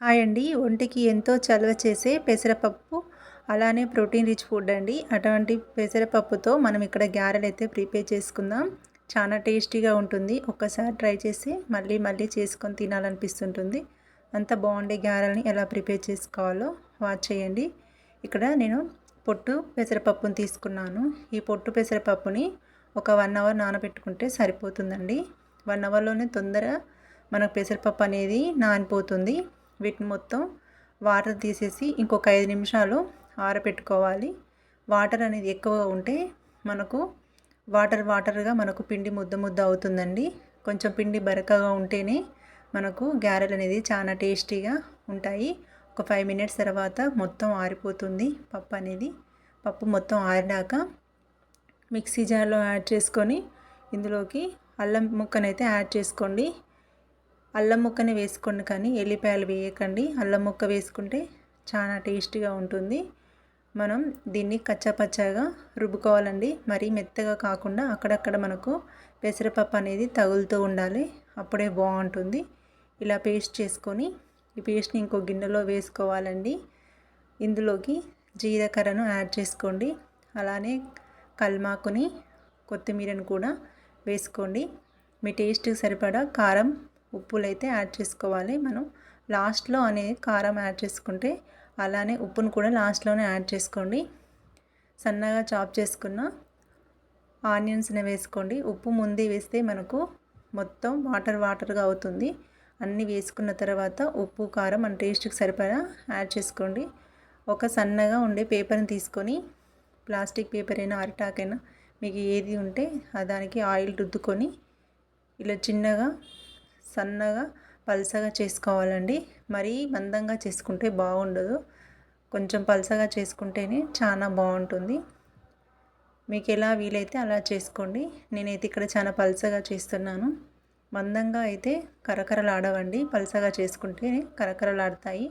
Hi అండి. ఒంటికి ఎంతో చలువ చేసే పెసరపప్పు అలానే ప్రోటీన్ రిచ్ ఫుడ్ అండి. అటువంటి పెసరపప్పుతో మనం ఇక్కడ గ్యారెలు అయితే ప్రిపేర్ చేసుకుందాం. చాలా టేస్టీగా ఉంటుంది. ఒక్కసారి ట్రై చేసి మళ్ళీ మళ్ళీ చేసుకొని తినాలనిపిస్తుంటుంది. అంత బాగుండే గ్యారెల్ని ఎలా ప్రిపేర్ చేసుకోవాలో వాచ్ చేయండి. ఇక్కడ నేను పొట్టు పెసరపప్పుని తీసుకున్నాను. ఈ పొట్టు పెసరపప్పుని ఒక వన్ అవర్ నానబెట్టుకుంటే సరిపోతుందండి. వన్ అవర్లోనే తొందర మనకు పెసరపప్పు అనేది నానిపోతుంది. వీటిని మొత్తం వాటర్ తీసేసి ఇంకొక ఐదు నిమిషాలు ఆరబెట్టుకోవాలి వాటర్ అనేది ఎక్కువగా ఉంటే మనకు వాటర్ వాటర్గా మనకు పిండి ముద్ద ముద్ద అవుతుందండి. కొంచెం పిండి బరకగా ఉంటేనే మనకు గారెలు అనేది చాలా టేస్టీగా ఉంటాయి. ఒక ఫైవ్ మినిట్స్ తర్వాత మొత్తం ఆరిపోతుంది పప్పు అనేది. పప్పు మొత్తం ఆరినాక మిక్సీ జార్లో యాడ్ చేసుకొని ఇందులోకి అల్లం ముక్కనైతే యాడ్ చేసుకోండి. అల్లం ముక్కని వేసుకోండి కానీ ఎల్లిపాయలు వేయకండి. అల్లం ముక్క వేసుకుంటే చాలా టేస్టీగా ఉంటుంది. మనం దీన్ని కచ్చాపచ్చాగా రుబ్బుకోవాలండి. మరీ మెత్తగా కాకుండా అక్కడక్కడ మనకు పెసరపప్పు అనేది తగులుతూ ఉండాలి. అప్పుడే బాగుంటుంది. ఇలా పేస్ట్ చేసుకొని ఈ పేస్ట్ని ఇంకో గిన్నెలో వేసుకోవాలండి. ఇందులోకి జీలకర్రను యాడ్ చేసుకోండి. అలానే కల్మాకుని కొత్తిమీరను కూడా వేసుకోండి. మీ టేస్ట్కి సరిపడా కారం ఉప్పులు అయితే యాడ్ చేసుకోవాలి. మనం లాస్ట్లో అనేది కారం యాడ్ చేసుకుంటే అలానే ఉప్పును కూడా లాస్ట్లోనే యాడ్ చేసుకోండి. సన్నగా చాప్ చేసుకున్న ఆనియన్స్ని వేసుకోండి. ఉప్పు ముందే వేస్తే మనకు మొత్తం వాటర్ వాటర్గా అవుతుంది. అన్నీ వేసుకున్న తర్వాత ఉప్పు కారం మన టేస్ట్కి సరిపడా యాడ్ చేసుకోండి. ఒక సన్నగా ఉండే పేపర్ని తీసుకొని ప్లాస్టిక్ పేపర్ అయినా అరిటాకైనా మీకు ఏది ఉంటే దానికి ఆయిల్ రుద్దుకొని ఇలా చిన్నగా సన్నగా పల్సగా చేసుకోవాలండి. మరీ మందంగా చేసుకుంటే బాగుండదు. కొంచెం పల్సగా చేసుకుంటేనే చాలా బాగుంటుంది. మీకు ఎలా వీలైతే అలా చేసుకోండి. నేనైతే ఇక్కడ చాలా పల్సగా చేస్తున్నాను. మందంగా అయితే కరకరలాడవండి. పల్సగా చేసుకుంటే కరకరలాడతాయి.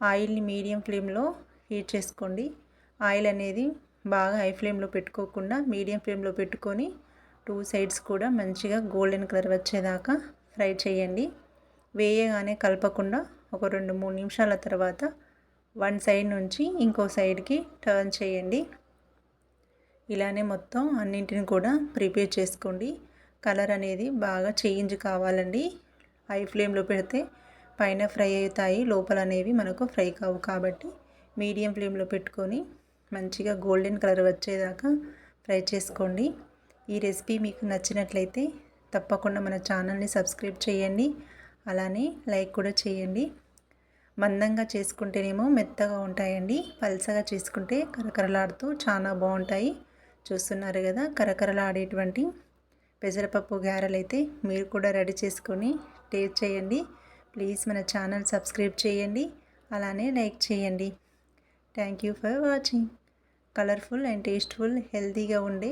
ఆయిల్ని మీడియం ఫ్లేమ్లో హీట్ చేసుకోండి. ఆయిల్ అనేది బాగా హై ఫ్లేమ్లో పెట్టుకోకుండా మీడియం ఫ్లేమ్లో పెట్టుకొని టూ సైడ్స్ కూడా మంచిగా గోల్డెన్ కలర్ వచ్చేదాకా ఫ్రై చేయండి. వేయగానే కలపకుండా ఒక రెండు మూడు నిమిషాల తర్వాత వన్ సైడ్ నుంచి ఇంకో సైడ్కి టర్న్ చేయండి. ఇలానే మొత్తం అన్నింటిని కూడా ప్రిపేర్ చేసుకోండి. కలర్ అనేది బాగా చేంజ్ కావాలండి. హై ఫ్లేమ్లో పెడితే పైన ఫ్రై అవుతాయి లోపల అనేవి మనకు ఫ్రై కావు కాబట్టి మీడియం ఫ్లేమ్లో పెట్టుకొని మంచిగా గోల్డెన్ కలర్ వచ్చేదాకా ఫ్రై చేసుకోండి. ఈ రెసిపీ మీకు నచ్చినట్లయితే తప్పకుండా మన ఛానల్ని సబ్స్క్రైబ్ చేయండి. అలానే లైక్ కూడా చేయండి. మందంగా చేసుకుంటేనేమో మెత్తగా ఉంటాయండి. పల్సగా చేసుకుంటే కరకరలాడుతూ చాలా బాగుంటాయి. చూస్తున్నారు కదా కరకరలాడేటువంటి పెసరపప్పు గారెలు అయితే మీరు కూడా రెడీ చేసుకొని టేస్ట్ చేయండి. ప్లీజ్ మన ఛానల్ సబ్స్క్రైబ్ చేయండి. అలానే లైక్ చేయండి. Thank you for watching. Colourful and tasteful హెల్తీగా ఉండే